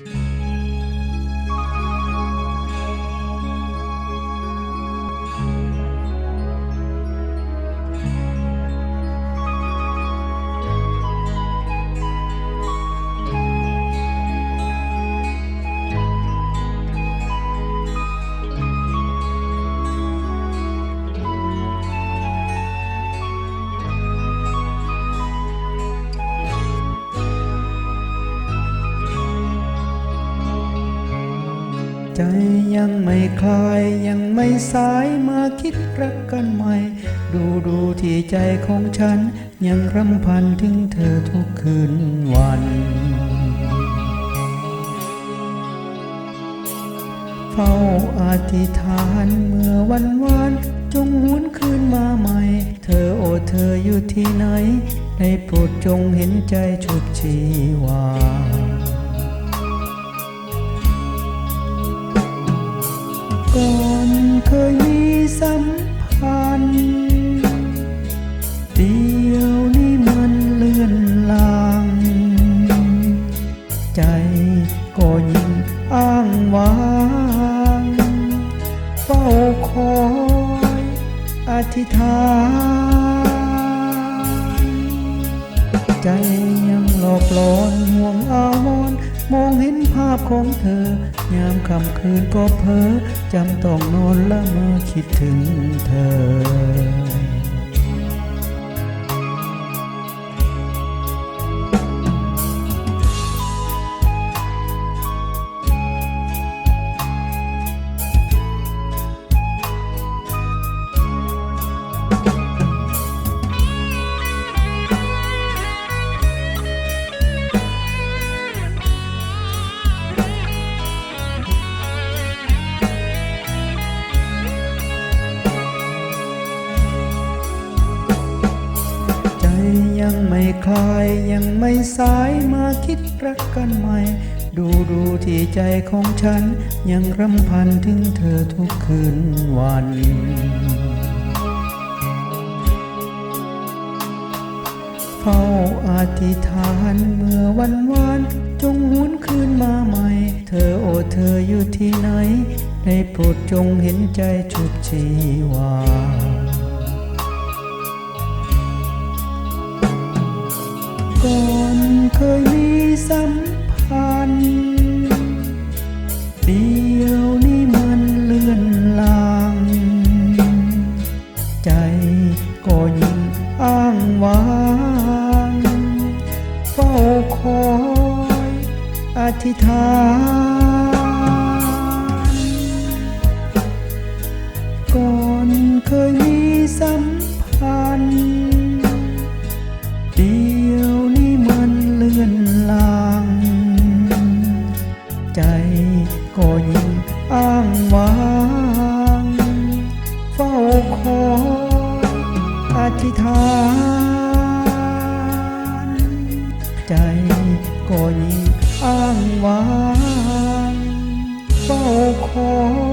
Mm-hmm. ใจยังไม่คลายยังไม่สายมาคิดรักกันใหม่ ดูดูที่ใจของฉัน ยังรำพันถึงเธอทุกคืนวันเฝ้าอธิษฐานเมื่อวันวานจงหวนคืนมาใหม่ เธอโอเธออยู่ที่ไหนได้โปรดจงเห็นใจชุบชีวา ก่อนเคยมีสัมพันธ์เดียวนี้มันเลื่อนลาง ใจก็ยิ่งอ้างว้างเฝ้าคอยอธิษฐาน ของเธอ ยามค่ำคืนก็เพ้อจำต้องนอนละเมอคิดถึงเธอ ยังไม่คลายยังไม่สายมาคิดรักกันใหม่ ดูดูที่ใจของฉัน ยังรำพันถึงเธอทุกคืนวันเฝ้าอธิษฐานเมื่อวันวานจงหวนคืนมาใหม่ เธอโอเธออยู่ที่ไหน ได้โปรดจงเห็นใจชุบชีวา ก่อนเคยมีสัมพันธ์เดียวนี้มันเลื่อนลาง ใจก็ยิ่งอ้างว้างเฝ้าคอยอธิษฐาน อ้างว้างเฝ้าคอยอธิษฐาน ใจก็ยิ่งอ้างว้างเฝ้าคอย